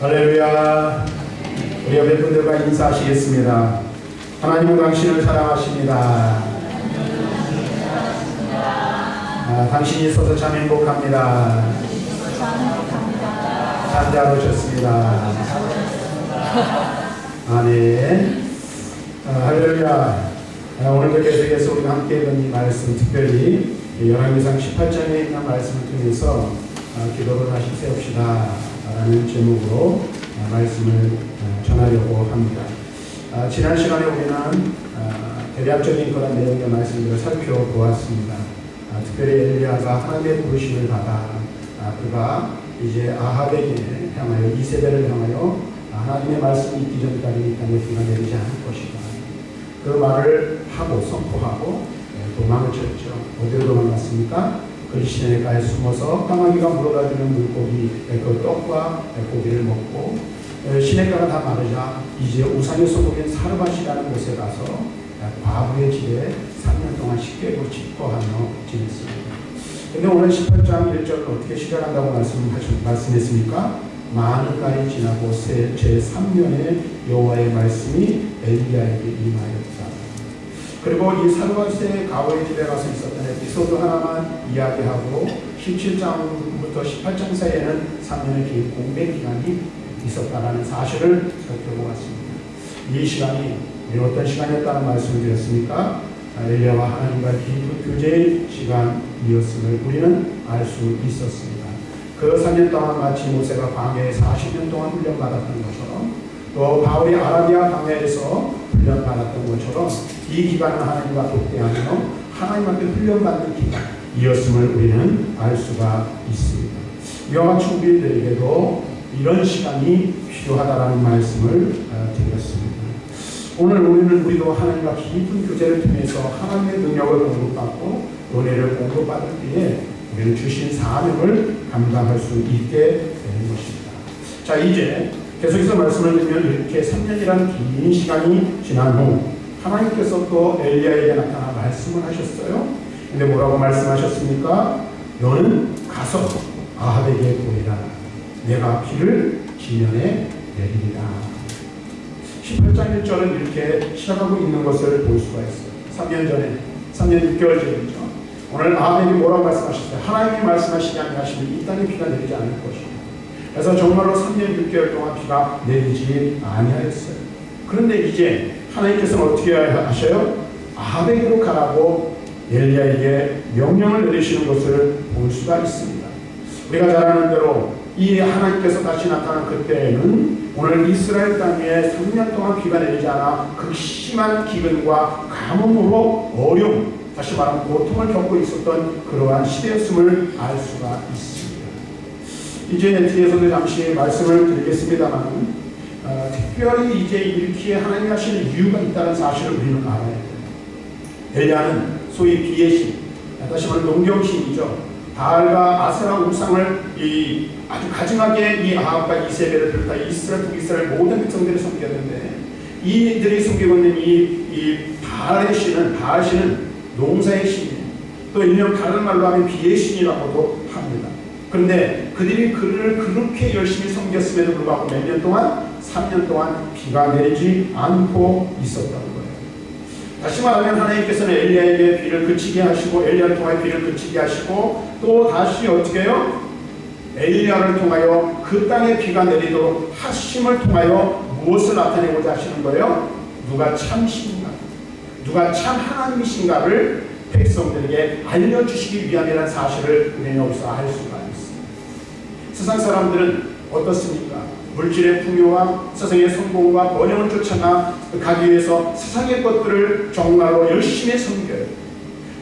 할렐루야. 우리 옆에 분들과 인사하시겠습니다. 하나님은 당신을 사랑하십니다. 아, 당신이 있어서 참 행복합니다. 참 잘 오셨습니다. 아멘. 아, 할렐루야. 아, 오늘도 계속해서 우리가 함께 읽은 이 말씀, 특별히 이 열왕기상 18장에 있는 말씀을 통해서 아, 기도를 다시 세웁시다. 라는 제목으로 아, 말씀을 아, 전하려고 합니다. 아, 지난 시간에 우리는 아, 대략적인 그런 내용의 말씀들을 살펴보았습니다. 아, 특별히 엘리야가 하나님의 부르심을 받아 아, 그가 이제 아합에게 향하여 이세벨을 향하여 아, 하나님의 말씀이 있기 전까지 이 땅에 비가 내리지 않을 것이다. 그 말을 하고 선포하고 예, 도망을 쳤죠. 어디로 도망갔습니까? 그 시내가에 숨어서 까마귀가 물어다주는 물고기 예, 그 떡과 예, 고기를 먹고 예, 시내가가 다 마르자 이제 우상의 소국인 사르밧이라는 곳에 가서 예, 과부의 집에 3년 동안 식객으로 집거하며 지냈습니다. 근데 오늘 18장 1절을 어떻게 시작한다고 말씀하셨, 말씀했습니까? 많은 날이 지나고 제 3년에 여호와의 말씀이 엘리야에게 임하였다. 그리고 이 사르밧의 가오의 집에 가서 있었던 에피소드 하나만 이야기하고 17장부터 18장 사이에는 3년의 긴 공백 기간이 있었다라는 사실을 살펴보았습니다. 이 시간이 어떤 시간이었다는 말씀을 드렸습니까? 아, 엘리야와 하나님과 깊은 교제의 시간이었음을 우리는 알 수 있었습니다. 그 3년 동안 마치 모세가 광야에 40년 동안 훈련받았던 것처럼 또 바울이 아라비아 광야에서 훈련받았던 것처럼 이 기간은 하나님과 독대하며 하나님한테 훈련받는 기간이었음을 우리는 알 수가 있습니다. 이와 같이 우리들에게도 이런 시간이 필요하다라는 말씀을 어, 드렸습니다. 오늘 우리는 우리도 하나님과 깊은 교제를 통해서 하나님의 능력을 공급받고 은혜를 공급받을 때에 우리는 주신 사명을 감당할 수 있게 되는 것입니다. 자 이제 계속해서 말씀을 드리면 이렇게 3년이라는 긴 시간이 지난 후 하나님께서 또 엘리야에게 나타나 말씀을 하셨어요. 근데 뭐라고 말씀하셨습니까? 너는 가서 아합에게 보이라. 내가 비를 지면에 내리리라. 18장 1절은 이렇게 시작하고 있는 것을 볼 수가 있어요. 3년 전에, 3년 6개월 전이죠. 오늘 아합에게 뭐라고 말씀하셨어요? 하나님이 말씀하시지 아니하시면 이 땅에 비가 내리지 않을 것이다. 그래서 정말로 3년 6개월 동안 비가 내리지 아니하였어요. 그런데 이제 하나님께서는 어떻게 하셔요? 아합에게로 가라고 엘리야에게 명령을 내리시는 것을 볼 수가 있습니다. 우리가 잘 아는 대로 이 하나님께서 다시 나타난 그때에는 오늘 이스라엘 땅에 3년 동안 비가 내리지 않아 극심한 기근과 가뭄으로 어려움, 다시 말하면 고통을 겪고 있었던 그러한 시대였음을 알 수가 있습니다. 이제 뒤에서도 잠시 말씀을 드리겠습니다만 어, 특별히 이제 이렇게 하나님 하시는 이유가 있다는 사실을 우리는 알아야 돼요. 엘리야는 소위 비의 신, 다시 말하면 농경신이죠. 바알과 아세라 우상을 이 아주 가증하게 이 아합과 이세벨을 비롯한 이스라엘 북이스라엘 모든 백성들이 섬겼는데 이들이 섬기고 있는 이, 이 바알의 신은 바알 신은 농사의 신이에요. 또 일명 다른 말로 하면 비의 신이라고도 합니다. 그런데 그들이 그를 그렇게 열심히 섬겼음에도 불구하고 몇 년 동안 3년 동안 비가 내리지 않고 있었던 거예요. 다시 말하면 하나님께서는 엘리야에게 비를 그치게 하시고 엘리야를 통하여 비를 그치게 하시고 또 다시 어떻게 해요? 엘리야를 통하여 그 땅에 비가 내리도록 하심을 통하여 무엇을 나타내고자 하시는 거예요? 누가 참 신인가? 누가 참 하나님이신가를 백성들에게 알려주시기 위함이라는 사실을 우리는 여기서 알 수가 있습니다. 세상 사람들은 어떻습니까? 물질의 풍요와 세상의 성공과 번영을 쫓아가 가기 위해서 세상의 것들을 정말로 열심히 섬겨요.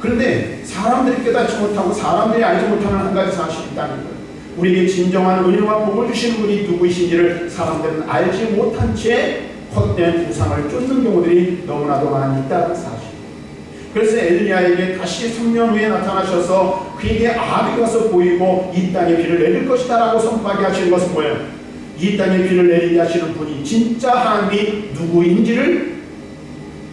그런데 사람들이 깨닫지 못하고 사람들이 알지 못하는 한 가지 사실이 있다는 거예요. 우리에게 진정한 은혜와 복을 주시는 분이 누구이신지를 사람들은 알지 못한 채 헛된 우상을 쫓는 경우들이 너무나도 많이 있다는 사실. 그래서 엘리야에게 다시 3년 후에 나타나셔서 그에게 아비 가서 보이고 이 땅에 비를 내릴 것이다라고 선포하게 하시는 것은 뭐예요? 이 땅에 비를 내리게 하시는 분이 진짜 하나님이 누구인지를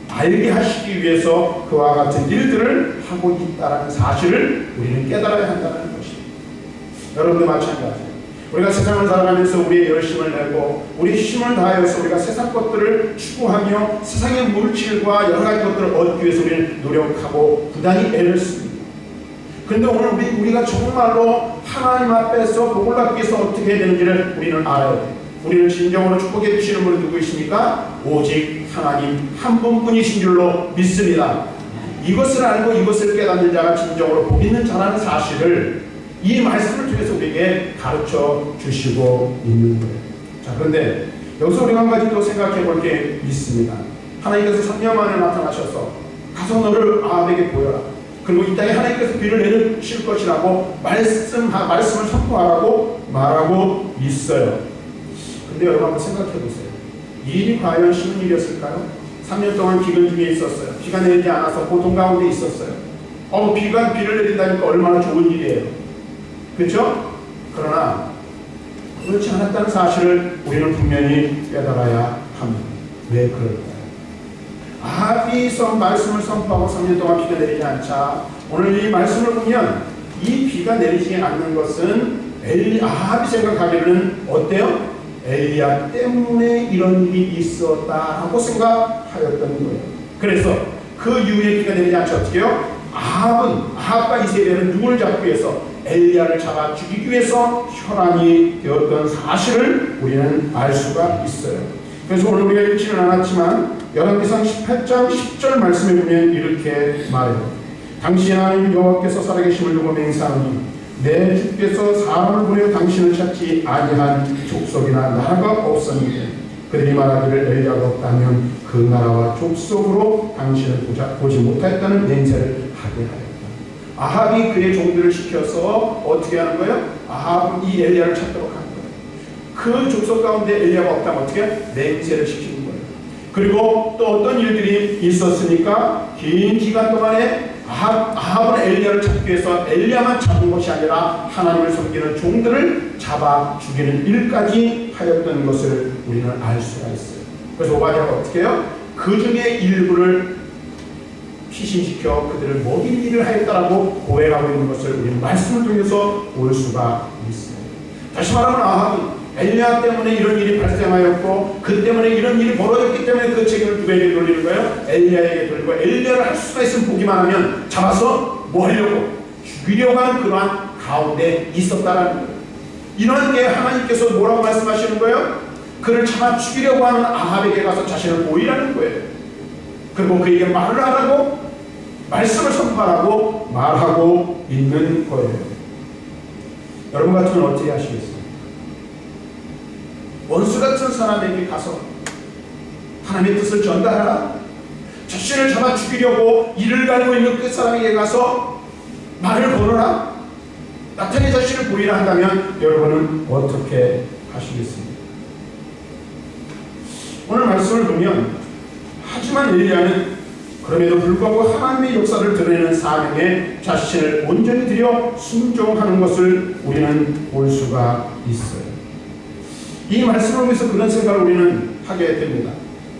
알게 하시기 위해서 그와 같은 일들을 하고 있다는 사실을 우리는 깨달아야 한다는 것입니다. 여러분도 마찬가지예요. 우리가 세상을 살아가면서 우리의 열심을 내고 우리 힘을 다하여서 우리가 세상 것들을 추구하며 세상의 물질과 여러 가지 것들을 얻기 위해서 우리는 노력하고 부단히 애를 씁니다. 그런데 오늘 우리, 우리가 정말로 하나님 앞에서 복을 받기 위해서 어떻게 해야 되는지를 우리는 알아야 돼요. 우리는 진정으로 축복해 주시는 분이 누구이십니까? 오직 하나님 한 분뿐이신 줄로 믿습니다. 이것을 알고 이것을 깨닫는 자가 진정으로 복 있는 자라는 사실을 이 말씀을 통해서 우리에게 가르쳐 주시고 있는 거예요. 자, 그런데 여기서 우리가 한 가지 또 생각해 볼 게 있습니다. 하나님께서 3년 만에 나타나셔서 가서 너를 아합에게 보여라. 그리고 이 땅에 하나님께서 비를 내리실 것이라고 말씀, 말씀을 선포하라고 말하고 있어요. 근데 여러분 한번 생각해 보세요. 이 일이 과연 쉬운 일이었을까요? 3년 동안 기근 중에 있었어요. 비가 내리지 않아서 고통 가운데 있었어요. 어, 비가 비를 내린다니까 얼마나 좋은 일이에요. 그렇죠? 그러나 그렇지 않았다는 사실을 우리는 분명히 깨달아야 합니다. 왜 그럴까요? 선 말씀을 선포하고 3년 동안 비가 내리지 않자 오늘 이 말씀을 보면 이 비가 내리지 않는 것은 엘리 아합이 생각하기로는 어때요? 엘리야 때문에 이런 일이 있었다라고 생각하였던 거예요. 그래서 그 이후에 비가 내리지 않자 어떻게요? 아합은 아합과 이세벨은 누구를 잡기 위해서 엘리야를 잡아 죽이기 위해서 혈안이 되었던 사실을 우리는 알 수가 있어요. 그래서 오늘 우리가 읽지는 않았지만 열왕기상 18장 10절 말씀에 보면 이렇게 말해요. 당신 하나님 여호와께서 살아계심을 두고 맹세하니 내 주께서 사람을 보내 당신을 찾지 아니한 족속이나 나라가 없었는데 그들이 말하기를 엘리야가 없다면 그 나라와 족속으로 당신을 보자, 보지 못하였다는 맹세를 하게 하였다. 아합이 그의 종들을 시켜서 어떻게 하는 거예요? 아합은 이 엘리야를 찾도록 하는 거예요. 그 족속 가운데 엘리야가 없다면 어떻게? 맹세를 거예요. 그리고 또 어떤 일들이 있었으니까 긴 기간 동안에 아합, 아합은 엘리야를 찾기 위해서 엘리야만 잡은 것이 아니라 하나님을 섬기는 종들을 잡아 죽이는 일까지 하였던 것을 우리는 알 수가 있어요. 그래서 오바디아가 어떻게 해요? 그 중에 일부를 피신시켜 그들을 먹일 일을 하였다라고 고해하고 있는 것을 우리는 말씀을 통해서 볼 수가 있어요. 다시 말하면 아합은 엘리야 때문에 이런 일이 발생하였고 그 때문에 이런 일이 벌어졌기 때문에 그 책임을 누구에게 돌리는 거예요? 엘리야에게 돌리고 엘리야를 할 수가 있으면 보기만 하면 잡아서 뭐 하려고 죽이려고 하는 그러한 가운데 있었다라는 거예요. 이런 게 하나님께서 뭐라고 말씀하시는 거예요? 그를 잡아 죽이려고 하는 아합에게 가서 자신을 보이라는 거예요. 그리고 그에게 말을 하라고 말씀을 선포하라고 말하고 있는 거예요. 여러분 같으면 어떻게 하시겠어요? 원수 같은 사람에게 가서 하나님의 뜻을 전달하라. 자신을 잡아 죽이려고 일을 가지고 있는 그 사람에게 가서 말을 걸어라. 나타내 자신을 보이라 한다면 여러분은 어떻게 하시겠습니까? 오늘 말씀을 보면 하지만 엘리야는 그럼에도 불구하고 하나님의 역사를 드러내는 사명에 자신을 온전히 들여 순종하는 것을 우리는 볼 수가 있어요. 이 말씀을 통해서 그런 생각을 우리는 하게 됩니다.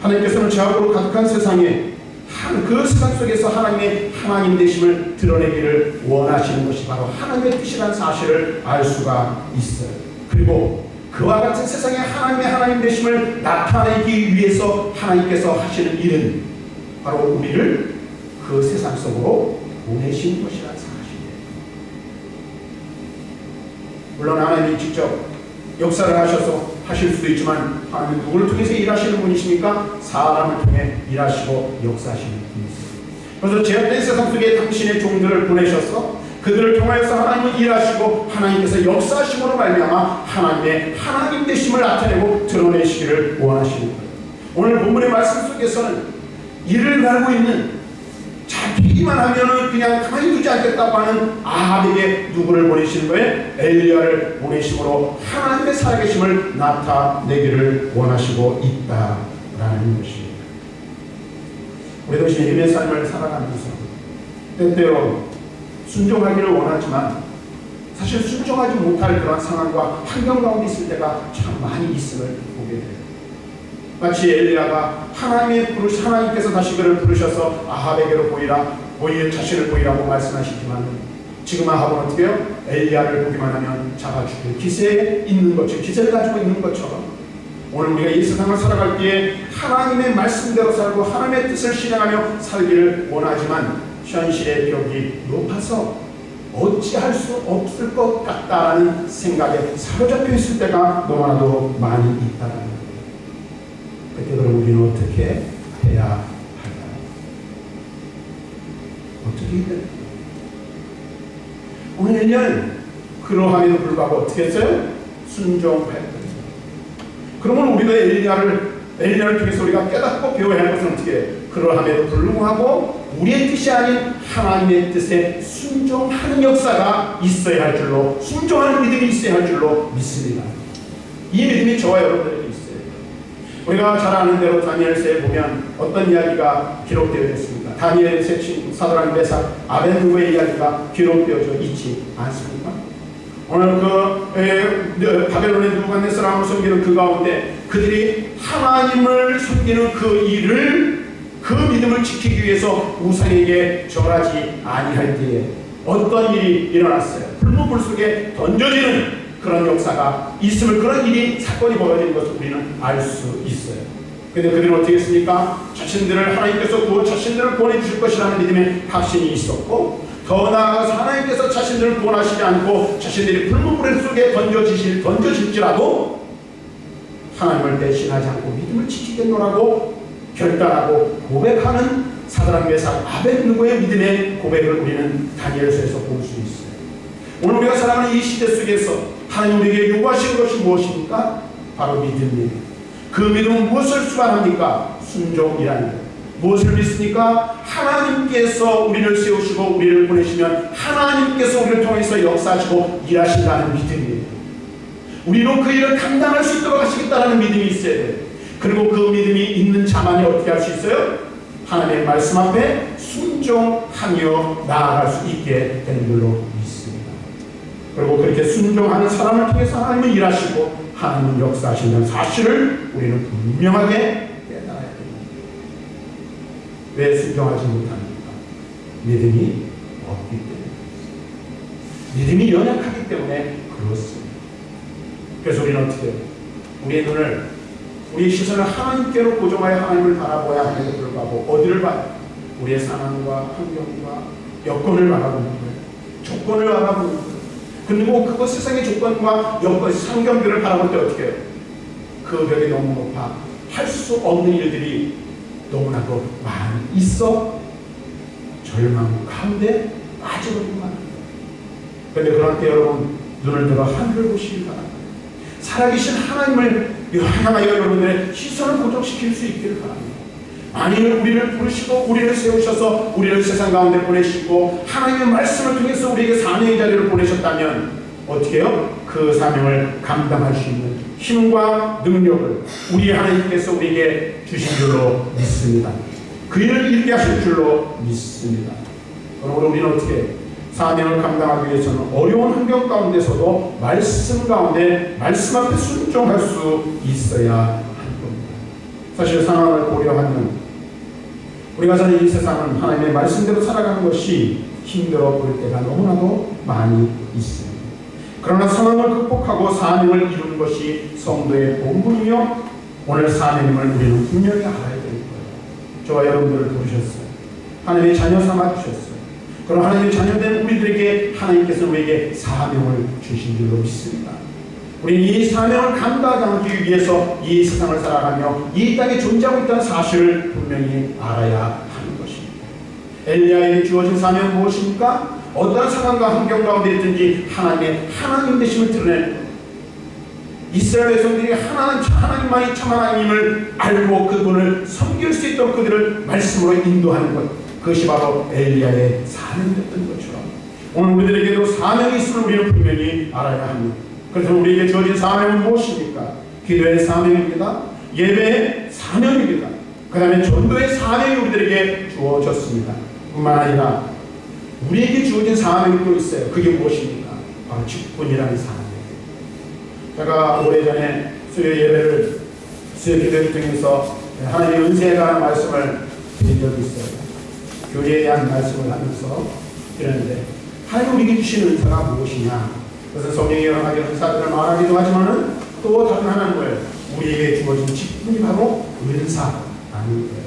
하나님께서는 죄악으로 가득한 세상에 그 세상 속에서 하나님의 하나님 되심을 드러내기를 원하시는 것이 바로 하나님의 뜻이라는 사실을 알 수가 있어요. 그리고 그와 같은 세상에 하나님의 하나님 되심을 나타내기 위해서 하나님께서 하시는 일은 바로 우리를 그 세상 속으로 보내신 것이라는 사실이에요. 물론 하나님이 직접 역사를 하셔서 하실 수도 있지만 하나님 누구를 통해서 일하시는 분이십니까? 사람을 통해 일하시고 역사하시는 분이세요. 그래서 제한된 세상 속에 당신의 종들을 보내셔서 그들을 통하여서 하나님이 일하시고 하나님께서 역사하심으로 말미암아 하나님의 하나님 되심을 나타내고 드러내시기를 원하시는 거예요. 오늘 본문의 말씀 속에서는 일을 갈고 있는 잡히기만 하면은 그냥 가만히 두지 않겠다고 하는 아합에게 누구를 보내시는 거예요? 엘리야를 보내심으로 하나님의 살아계심을 나타내기를 원하시고 있다라는 것입니다. 우리도 예배의 삶을 살아가면서 때때로 순종하기를 원하지만 사실 순종하지 못할 그런 상황과 환경 가운데 있을 때가 참 많이 있음을 보게 돼요. 마치 엘리야가 하나님의 부르 하나님께서 다시 그를 부르셔서 아합에게로 보이라 보이는 자신을 보이라고 말씀하시지만 지금 아합은 어떻게 해요? 엘리야를 보기만 하면 잡아 죽일 기세에 있는 것처럼 기세를 가지고 있는 것처럼 오늘 우리가 이 세상을 살아갈 때에 하나님의 말씀대로 살고 하나님의 뜻을 실행하며 살기를 원하지만 현실의 벽이 높아서 어찌할 수 없을 것 같다라는 생각에 사로잡혀 있을 때가 너무나도 많이 거예요. 그때 그럼 우리는 어떻게 해야 할까요? 어떻게 해야? 오늘 엘리야는 그러함에도 불구하고 어떻게 했어요? 순종했거든요. 그러면 우리가 엘리야를 엘리야를 통해서 우리가 깨닫고 배워야 할 것은 어떻게? 그러함에도 불구하고 우리의 뜻이 아닌 하나님의 뜻에 순종하는 역사가 있어야 할 줄로 순종하는 믿음이 있어야 할 줄로 믿습니다. 이 믿음이 저와 있어요. 우리가 잘 아는 대로 다니엘서에 보면 어떤 이야기가 기록되어 있습니까? 다니엘의 세 친구 사드랑 메삭 아벤누고의 이야기가 기록되어져 있지 않습니까? 오늘 그 에, 바벨론의 누간네스람을 섬기는 그 가운데 그들이 하나님을 섬기는 그 일을 그 믿음을 지키기 위해서 우상에게 절하지 아니할 때에 어떤 일이 일어났어요. 불문불 속에 던져지는 그런 역사가 있음을 그런 일이 사건이 벌어지는 것을 우리는 알 수 있어요. 근데 그들은 어떻게 했습니까? 자신들을 하나님께서 구원 자신들을 구원해 주실 것이라는 믿음의 확신이 있었고 더 나아가서 하나님께서 자신들을 구원하시지 않고 자신들이 불문불 속에 던져지실 던져질지라도 하나님을 대신하지 않고 믿음을 지키겠노라고 결단하고 고백하는 사드랑 메삭 아벤누고의 믿음의 고백을 우리는 다니엘서에서 볼 수 있어요. 오늘 우리가 살아가는 이 시대 속에서 하나님 우리에게 요구하시는 것이 무엇입니까? 바로 믿음이에요. 그 믿음은 무엇을 수반합니까? 순종이라는 것. 무엇을 믿습니까? 하나님께서 우리를 세우시고 우리를 보내시면 하나님께서 우리를 통해서 역사하시고 일하신다는 믿음이에요. 우리로 그 일을 감당할 수 있도록 하시겠다는 믿음이 있어야 돼요. 그리고 그 믿음이 있는 자만이 어떻게 할 수 있어요? 하나님의 말씀 앞에 순종하며 나아갈 수 있게 되는 걸로. 그리고 그렇게 순종하는 사람을 통해서 하나님은 일하시고 하나님은 역사하신다는 사실을 우리는 분명하게 깨달아야 됩니다. 왜 순종하지 못합니까? 믿음이 없기 때문에. 믿음이 연약하기 때문에 그렇습니다. 그래서 우리는 어떻게? 우리의 눈을 우리의 시선을 하나님께로 고정하여 하나님을 바라보아야 함에도 불구하고 어디를 봐요? 우리의 상황과 환경과 여건을 바라보는 거예요. 조건을 바라보는 거예요. 그리고 그거 세상의 조건과 여건, 상경들을 바라볼 때 어떻게? 그 벽이 너무 높아 할 수 없는 일들이 너무나도 많이 있어 절망 가운데 빠져버리고 마는 거예요. 그런데 그럴 때 여러분 눈을 들어 하늘을 보시기 바랍니다. 살아계신 하나님을 향하여 여러분들의 시선을 고정시킬 수 있기를 바랍니다. 만일 우리를 부르시고 우리를 세우셔서 우리를 세상 가운데 보내시고 하나님의 말씀을 통해서 우리에게 사명의 자리를 보내셨다면 어떻게 해요? 그 사명을 감당할 수 있는 힘과 능력을 우리 하나님께서 우리에게 주신 줄로 믿습니다. 그 일을 이루게 하실 줄로 믿습니다. 그러므로 우리는 어떻게? 사명을 감당하기 위해서는 어려운 환경 가운데서도 말씀 가운데 말씀 앞에 순종할 수 있어야 하는 겁니다. 사실 상황을 고려하면 우리가 사는 이 세상은 하나님의 말씀대로 살아가는 것이 힘들어 보일 때가 너무나도 많이 있습니다. 그러나 상황을 극복하고 사명을 이루는 것이 성도의 본분이며 오늘 사명임을 우리는 분명히 알아야 될 거예요. 저와 여러분들을 부르셨어요. 하나님의 자녀 삼아 주셨어요. 그럼 하나님의 자녀된 우리들에게 하나님께서 우리에게 사명을 주신 줄로 믿습니다. 우리는 이 사명을 감당하기 위해서 이 세상을 살아가며 이 땅에 존재하고 있다는 사실을 분명히 알아야 하는 것입니다. 엘리야에게 주어진 사명은 무엇입니까? 어떤 상황과 환경 가운데 있든지 하나님의 하나님 되심을 드러내는 것. 이스라엘 백성들이 하나님, 하나님만이 참 하나님을 알고 그분을 섬길 수 있도록 그들을 말씀으로 인도하는 것. 그것이 바로 엘리야의 사명이었던 것처럼 오늘 우리들에게도 사명이 있음을 우리는 분명히 알아야 합니다. 그래서 우리에게 주어진 사명은 무엇입니까? 기도의 사명입니다. 예배의 사명입니다. 그 다음에 전도의 사명이 우리들에게 주어졌습니다. 뿐만 아니라 우리에게 주어진 사명이 또 있어요. 그게 무엇입니까? 바로 직분이라는 사명. 제가 오래전에 수요 예배를 수요 기도를 통해서 하나님의 은혜에 관한 말씀을 드린 적이 있어요. 교회에 대한 말씀을 하면서 그런데 하나님 우리에게 주신 은사가 무엇이냐? 그래서 성령이 여러 가지 은사들을 말하기도 하지만은 또 다른 하나는 뭐예요? 우리에게 주어진 직분이 바로 은사라는 거예요.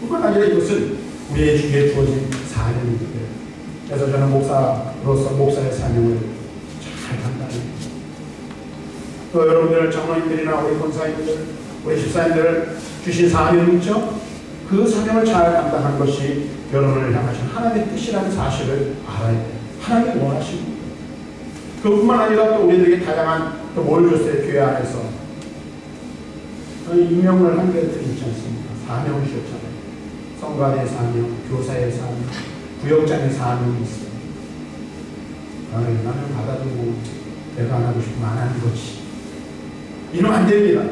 뿐만 아니라 이것은 우리에게 주어진 사명입니다. 그래서 저는 목사로서 목사의 사명을 잘 감당해요. 또 여러분들 장로님들이나 우리 권사님들, 우리 집사님들 주신 사명이 있죠? 그 사명을 잘 감당한 것이 여러분을 향하신 하나님의 뜻이라는 사실을 알아야 돼요. 하나님이 원하시고 그뿐만 아니라 또 우리들에게 다양한 또 뭘 줬어요 교회 안에서 임명을 한 개들이 있지 않습니까? 사명을 주셨잖아요. 성관의 사명, 교사의 사명, 구역장의 사명이 있어요. 아유, 나는 받아두고 내가 안 하고 싶으면 안 하는 거지. 이러면 안 됩니다.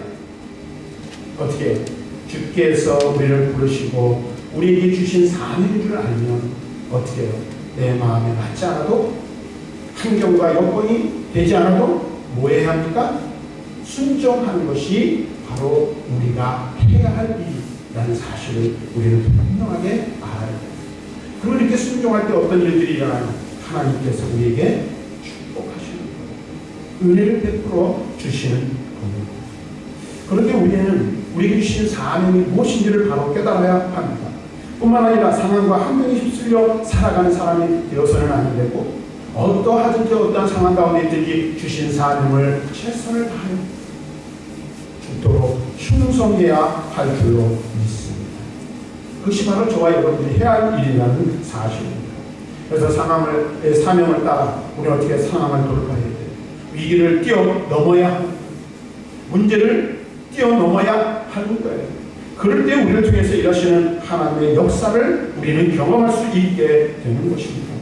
어떻게? 주께서 우리를 부르시고 우리에게 주신 사명인 줄 알면 어떻게 해요? 내 마음에 맞지 않아도 환경과 여건이 되지 않아도 뭐 해야 합니까? 순종하는 것이 바로 우리가 해야 할 일이라는 사실을 우리는 분명하게 알아야 돼요. 그러면 이렇게 순종할 때 어떤 일들이 일어나요? 하나님께서 우리에게 축복하시는 거예요. 은혜를 베풀어 주시는 겁니다. 그런데 우리는 우리에게 주신 사명이 무엇인지를 바로 깨달아야 합니다. 뿐만 아니라 상황과 환경에 휩쓸려 살아가는 사람이 되어서는 안 되고 어떠하든지 어떠한 상황 가운데 있든지 주신 사명을 최선을 다하여 죽도록 충성해야 할 줄로 믿습니다. 그것이 바로 저와 여러분들이 해야 할 일이라는 사실입니다. 그래서 상황을 의 사명을 따라 우리 어떻게 상황을 돌파해야 돼요. 위기를 뛰어넘어야. 문제를 뛰어넘어야 하는 거예요. 그럴 때 우리를 통해서 일하시는 하나님의 역사를 우리는 경험할 수 있게 되는 것입니다.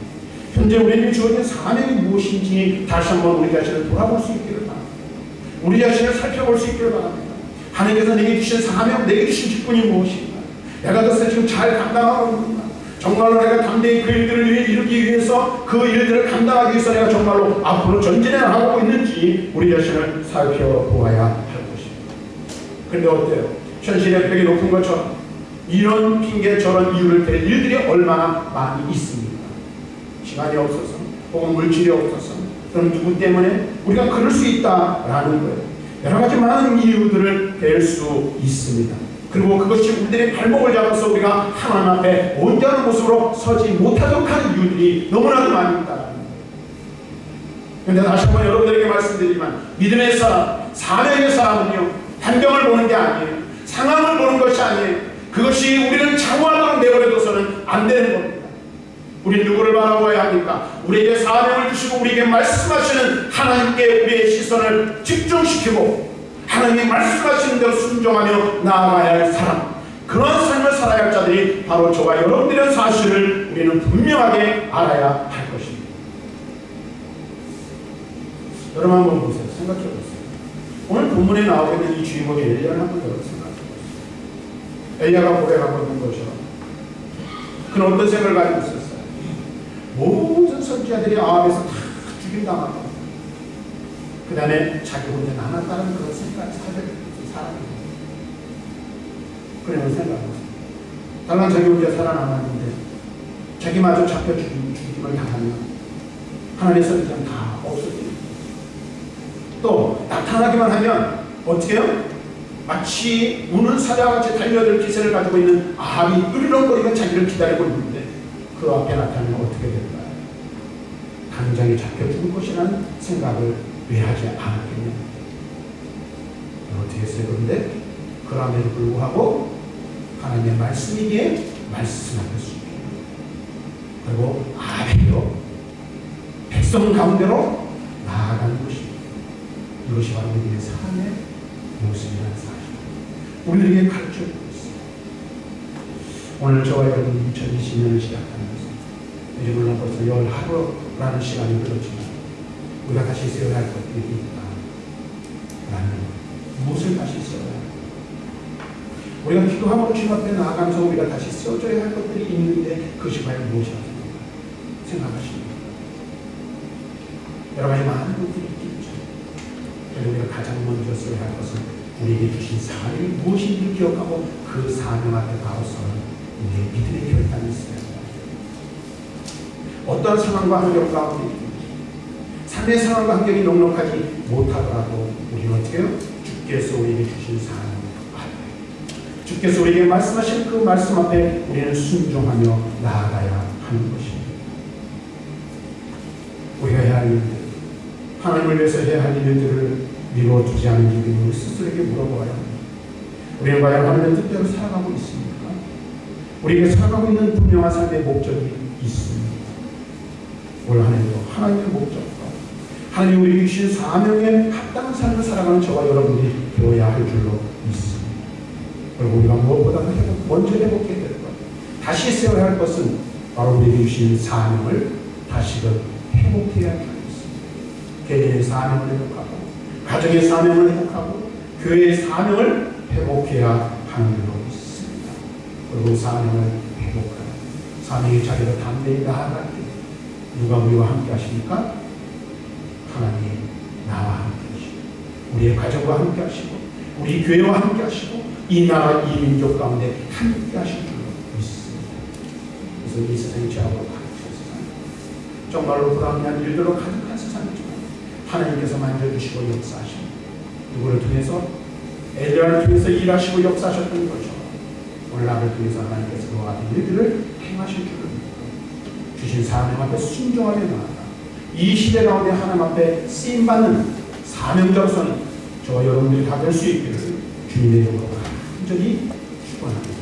현재 우리에게 주어진 사명이 무엇인지 다시 한번 우리 자신을 돌아볼 수 있기를 바랍니다. 우리 자신을 살펴볼 수 있기를 바랍니다. 하나님께서 내게 주신 사명, 내게 주신 직분이 무엇인가? 내가 그것을 지금 잘 감당하고 있는가? 정말로 내가 담대히 그 일들을 이루기 위해서 그 일들을 감당하기 위해서 내가 정말로 앞으로 전진해 나가고 있는지 우리 자신을 살펴보아야 할 것입니다. 근데 어때요? 현실의 벽이 높은 것처럼 이런 핑계 저런 이유를 댈 일들이 얼마나 많이 있습니까? 시간이 없어서 혹은 물질이 없어서 그럼 누구 때문에 우리가 그럴 수 있다라는 거예요. 여러 가지 많은 이유들을 댈 수 있습니다. 그리고 그것이 우리들의 발목을 잡아서 우리가 하나님 앞에 온전한 모습으로 서지 못하도록 하는 이유들이 너무나도 거예요. 근데 다시 한번 여러분들에게 말씀드리지만 믿음의 사람, 사명의 사람은요 환경을 보는 게 아니에요. 상황을 보는 것이 아니에요. 그것이 우리를 장구하도록 내버려둬서는 안 되는 겁니다. 우리 누구를 바라보아야 합니까? 우리에게 사명을 주시고 우리에게 말씀하시는 하나님께 우리의 시선을 집중시키고 하나님이 말씀하시는 대로 순종하며 나아가야 할 사람 그런 삶을 살아야 할 자들이 바로 저와 여러분들의 사실을 우리는 분명하게 알아야 할 것입니다. 여러분 한번 보세요. 생각해 보세요. 오늘 본문에 나오게 된이 주인공이 엘리야를 한번 생각해 보세요. 엘리야가 고백하고 있는 것처럼 그는 어떤 생각을 가지고 있었어요? 모든 선지자들이 아합에서 다 죽임당하고 그 다음에 자기 혼자 남았다는 그런 생각, 사람이에요. 그런 생각하고 다만 자기 혼자 살아남았는데 자기마저 잡혀 죽임, 죽임을 당하면 하나님의 선지자는 다 없어집니다. 또 나타나기만 하면 어떻게 해요? 마치 우는 사자와 같이 달려들 기세를 가지고 있는 아합이 으르렁거리며 자기를 기다리고 있는데 그 앞에 나타나면 어떻게 될까요? 당장에 잡혀 죽을 것이라는 생각을 왜 하지 않았겠냐? 어떻게 했어요? 그런데 그럼에도 불구하고 하나님의 말씀이기에 말씀하셨습니다. 그리고 아베로 백성 가운데로 나아가는 것입니다. 이것이 바로 우리의 삶의 모습이라는 사실. 우리에게 있습니다. 오늘 저와 여러분 2020년을 시작하면서 이제 물론 벌써 열 하루라는 시간이 흘렀지만 우리가 다시 세워야 할 것들이 있다. 라는 무엇을 다시 세워야 할까? 우리가 기도함으로 주님 앞에 나아가면서 우리가 다시 세워줘야 할 것들이 있는데 그것이 과연 무엇이라고 생각하십니까? 여러 가지 많은 것들이 있겠죠. 그래서 우리가 가장 먼저 써야 할 것은 우리에게 주신 사명이 무엇인지를 기억하고 그 사명 앞에 바로 서는 우리의 믿음의 결단이 있어야 합니다. 어떤 상황과 환경 가운데 삶의 상황과 환경이 녹록하지 못하더라도 우리는 어떻게 해요? 주께서 우리에게 주신 사랑을 알아요. 주께서 우리에게 말씀하신 그 말씀 앞에 우리는 순종하며 나아가야 하는 것입니다. 우리가 해야 할 일들, 하나님을 위해서 해야 할 일들을 미뤄두지 않은 이유는 우리 스스로에게 물어보아야 합니다. 우리는 과연 하나님의 뜻대로 살아가고 있습니까? 우리에게 살아가고 있는 분명한 삶의 목적이 있습니다. 올 한해도 하나님의 목적과 하나님 우리에게 주신 사명에 합당한 삶을 살아가는 저와 여러분이 되어야 할 줄로 믿습니다. 그리고 우리가 무엇보다도 회복, 먼저 회복해야 될 것, 다시 세워야 할 것은 바로 우리에게 주신 사명을 다시금 회복해야 할 것입니다. 개인의 사명을 회복하고 가정의 사명을 회복하고 교회의 사명을 회복해야 하는 믿습니다. 그리고 사명을 회복하는 사명의 자리로 담대히 나아갈 때 누가 우리와 함께 하십니까? 하나님 나와 함께 하시고 우리의 가정과 함께 하시고 우리 교회와 함께 하시고 이 나라 이 민족 가운데 함께 하실 줄로 믿습니다. 그래서 이 세상이 죄악으로 가득한 세상 정말로 불합리한 일들로 가득한 세상이지만 하나님께서 만져주시고 역사하시고 누구를 통해서 엘리야를 통해서 일하시고 역사하셨던 것처 나를 통해서 하나님께서 그와 같은 일들을 행하실 줄을 믿고 주신 사명 앞에 순종하며 나아가 이 시대 가운데 하나님 앞에 쓰임받는 사명자로서는 저와 여러분들이 다 될 수 있기를 주님의 이름으로 간절히 축원합니다.